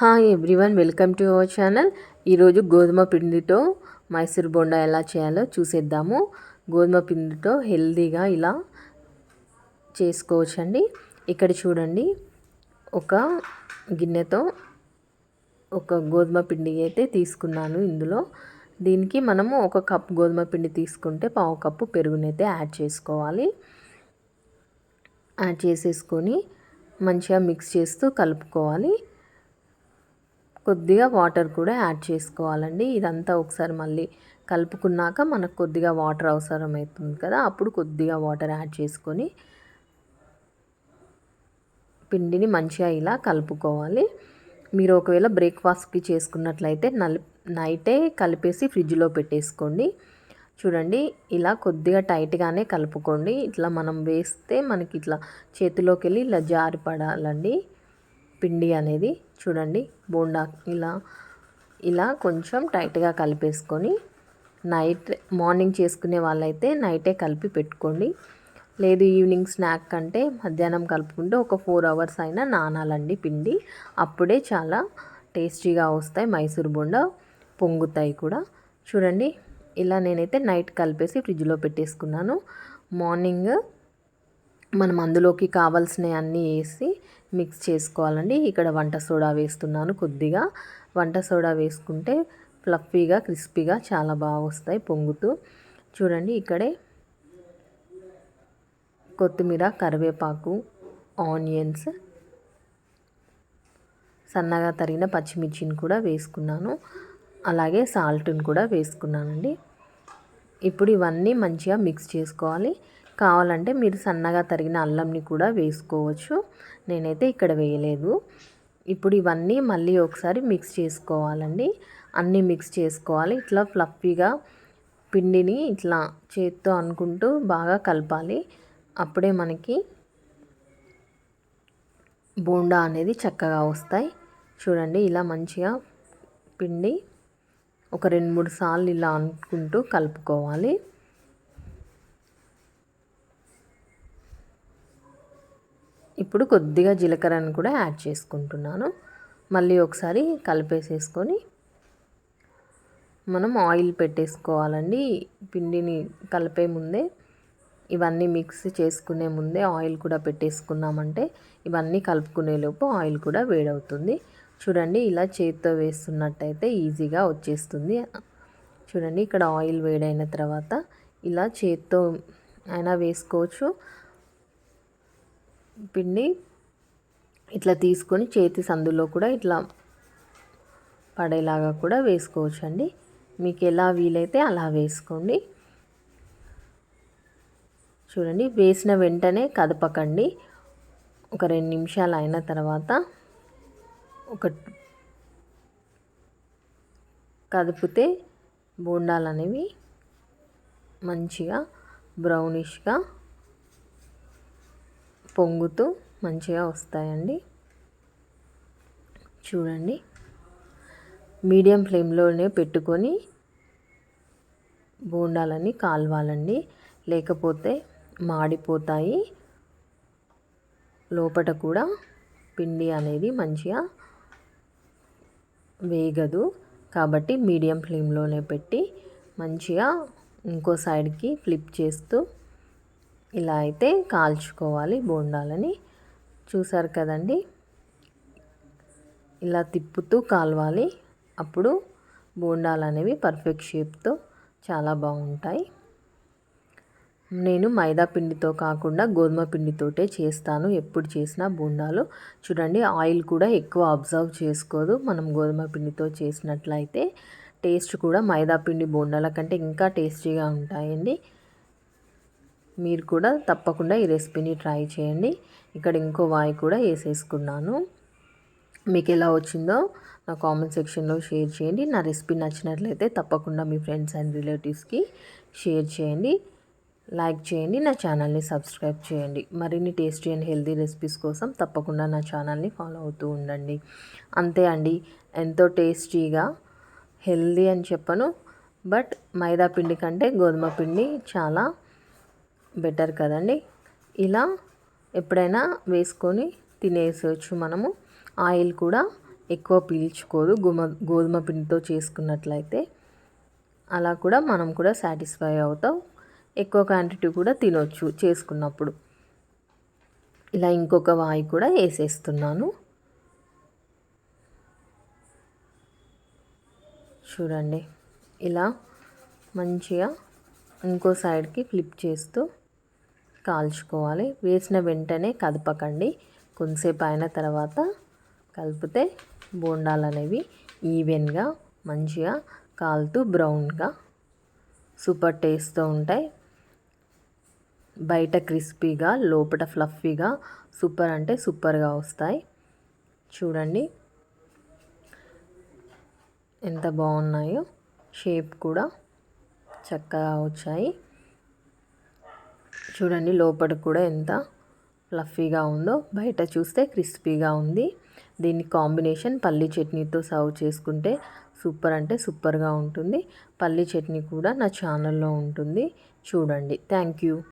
Hi everyone welcome to our channel. ఈరోజు గోధుమ పిండితో మైసూర్ బోండా ఎలా చేయాలో చూసేద్దాము. గోధుమ పిండితో హెల్దీగా ఇలా చేసుకోవచ్చండి. ఇక్కడ చూడండి ఒక గిన్నెతో ఒక గోధుమ పిండి అయితే తీసుకున్నాను ఇందులో. దీనికి మనము ఒక కప్ గోధుమ పిండి తీసుకుంటే పావు కప్పు పెరుగునైతే యాడ్ చేసుకోవాలి. యాడ్ చేసేసుకొని మంచిగా మిక్స్ చేస్తూ కలుపుకోవాలి. కొద్దిగా వాటర్ కూడా యాడ్ చేసుకోవాలండి. ఇదంతా ఒకసారి మళ్ళీ కలుపుకున్నాక మనకు కొద్దిగా వాటర్ అవసరం అవుతుంది కదా అప్పుడు కొద్దిగా వాటర్ యాడ్ చేసుకొని పిండిని మంచిగా ఇలా కలుపుకోవాలి. మీరు ఒకవేళ బ్రేక్ఫాస్ట్కి చేసుకున్నట్లయితే నల్ నైటే కలిపేసి ఫ్రిడ్జ్లో పెట్టేసుకోండి. చూడండి ఇలా కొద్దిగా టైట్గానే కలుపుకోండి. ఇట్లా మనం వేస్తే మనకి ఇట్లా చేతిలోకి వెళ్ళి ఇలా జారి పడాలండి పిండి అనేది. చూడండి బోండా ఇలా ఇలా కొంచెం టైట్గా కలిపేసుకొని నైట్ మార్నింగ్ చేసుకునే వాళ్ళైతే నైటే కలిపి పెట్టుకోండి. లేదు ఈవినింగ్ స్నాక్ కంటే మధ్యాహ్నం కలుపుకుంటే ఒక ఫోర్ అవర్స్ అయినా నానాలండి పిండి. అప్పుడే చాలా టేస్టీగా వస్తాయి. మైసూర్ బోండా పొంగుతాయి కూడా. చూడండి ఇలా నేనైతే నైట్ కలిపేసి ఫ్రిడ్జ్లో పెట్టేసుకున్నాను. మార్నింగ్ మనం అందులోకి కావాల్సినవి అన్నీ వేసి మిక్స్ చేసుకోవాలండి. ఇక్కడ వంట సోడా వేస్తున్నాను కొద్దిగా. వంట సోడా వేసుకుంటే ఫ్లఫీగా క్రిస్పీగా చాలా బాగా వస్తాయి పొంగుతూ. చూడండి ఇక్కడే కొత్తిమీర కరివేపాకు ఆనియన్స్ సన్నగా తరిగిన పచ్చిమిర్చిని కూడా వేసుకున్నాను. అలాగే సాల్ట్ని కూడా వేసుకున్నానండి. ఇప్పుడు ఇవన్నీ మంచిగా మిక్స్ చేసుకోవాలి. కావాలంటే మీరు సన్నగా తరిగిన అల్లంని కూడా వేసుకోవచ్చు. నేనైతే ఇక్కడ వేయలేదు. ఇప్పుడు ఇవన్నీ మళ్ళీ ఒకసారి మిక్స్ చేసుకోవాలండి. అన్నీ మిక్స్ చేసుకోవాలి. ఇట్లా ఫ్లఫీగా పిండిని ఇట్లా చేత్తో అనుకుంటూ బాగా కలపాలి. అప్పుడే మనకి బోండా అనేది చక్కగా వస్తాయి. చూడండి ఇలా మంచిగా పిండి ఒక రెండు మూడు సార్లు ఇలా అనుకుంటూ కలుపుకోవాలి. ఇప్పుడు కొద్దిగా జీలకర్రను కూడా యాడ్ చేసుకుంటున్నాను. మళ్ళీ ఒకసారి కలిపేసేసుకొని మనం ఆయిల్ పెట్టేసుకోవాలండి. పిండిని కలిపే ముందే ఇవన్నీ మిక్స్ చేసుకునే ముందే ఆయిల్ కూడా పెట్టేసుకున్నామంటే ఇవన్నీ కలుపుకునేలోపు ఆయిల్ కూడా వేడవుతుంది. చూడండి ఇలా చేతితో వేస్తున్నట్టయితే ఈజీగా వచ్చేస్తుంది. చూడండి ఇక్కడ ఆయిల్ వేడైన తర్వాత ఇలా చేత్తో అయినా వేసుకోవచ్చు. పిండి ఇట్లా తీసుకొని చేతి సందులో కూడా ఇట్లా పడేలాగా కూడా వేసుకోవచ్చు అండి మీకు ఎలా వీలైతే అలా వేసుకోండి. చూడండి వేసిన వెంటనే కదపకండి. ఒక రెండు నిమిషాలు అయిన తర్వాత ఒక కదిపితే బోండాలు అనేవి మంచిగా బ్రౌనిష్గా పొంగుతూ మంచిగా వస్తాయండి. చూడండి. మీడియం ఫ్లేమ్లోనే పెట్టుకొని బోండాలని కాలవాలండి. లేకపోతే మాడిపోతాయి. లోపల కూడా పిండి అనేది మంచిగా వేగదు. కాబట్టి మీడియం ఫ్లేమ్లోనే పెట్టి మంచిగా ఇంకో సైడ్కి ఫ్లిప్ చేస్తూ ఇలా అయితే కాల్చుకోవాలి బోండాలని. చూసారు కదండి? ఇలా తిప్పుతూ కాలవాలి. అప్పుడు బోండాలు అనేవి పర్ఫెక్ట్ షేప్తో చాలా బాగుంటాయి. నేను మైదా పిండితో కాకుండా గోధుమ పిండితోటే చేస్తాను. ఎప్పుడు చేసినా బోండాలు. చూడండి ఆయిల్ కూడా ఎక్కువ అబ్జర్వ్ చేసుకోదు. మనం గోధుమ పిండితో చేసినట్లయితే టేస్ట్ కూడా మైదా పిండి బోండాల కంటే ఇంకా టేస్టీగా ఉంటాయండి. మీరు కూడా తప్పకుండా ఈ రెసిపీని ట్రై చేయండి. ఇక్కడ ఇంకో వాయి కూడా వేసేసుకున్నాను. మీకు ఎలా వచ్చిందో నా కామెంట్ సెక్షన్లో షేర్ చేయండి. నా రెసిపీ నచ్చినట్లయితే తప్పకుండా మీ ఫ్రెండ్స్ అండ్ రిలేటివ్స్కి షేర్ చేయండి. లైక్ చేయండి. నా ఛానల్ని సబ్స్క్రైబ్ చేయండి. మరిన్ని టేస్టీ అండ్ హెల్తీ రెసిపీస్ కోసం తప్పకుండా నా ఛానల్ని ఫాలో అవుతూ ఉండండి. అంతే అండి. ఎంతో టేస్టీగా హెల్దీ అని చెప్పను. బట్ మైదా పిండి కంటే గోధుమ పిండి చాలా బెటర్ కదండి. ఇలా ఎప్పుడైనా వేసుకొని తినేసవచ్చు మనము. ఆయిల్ కూడా ఎక్కువ పీల్చుకోదు. గుమ గోధుమ పిండితో చేసుకున్నట్లయితే అలా కూడా మనం కూడా సాటిస్ఫై అవుతాం. ఎక్కువ క్వాంటిటీ కూడా తినొచ్చు చేసుకున్నప్పుడు. ఇలా ఇంకొక వాయి కూడా వేసేస్తున్నాను. చూడండి. ఇలా మంచిగా ఇంకో సైడ్కి ఫ్లిప్ చేస్తూ కాల్చుకోవాలి. వేసిన వెంటనే కదపకండి. కొంతసేపు అయిన తర్వాత కలిపితే బోండాలు అనేవి ఈవెన్గా మంచిగా కాలుతూ బ్రౌన్గా సూపర్ టేస్ట్తో ఉంటాయి. బయట క్రిస్పీగా లోపల ఫ్లఫీగా సూపర్ అంటే సూపర్గా వస్తాయి. చూడండి. ఎంత బాగున్నాయో. షేప్ కూడా చక్కగా వచ్చాయి. చూడండి లోపల కూడా ఎంత ఫ్లఫీగా ఉందో. బయట చూస్తే క్రిస్పీగా ఉంది. దీన్ని కాంబినేషన్ పల్లి చట్నీతో సర్వ్ చేసుకుంటే సూపర్ అంటే సూపర్గా ఉంటుంది. పల్లి చట్నీ కూడా నా ఛానల్లో ఉంటుంది. చూడండి. Thank you.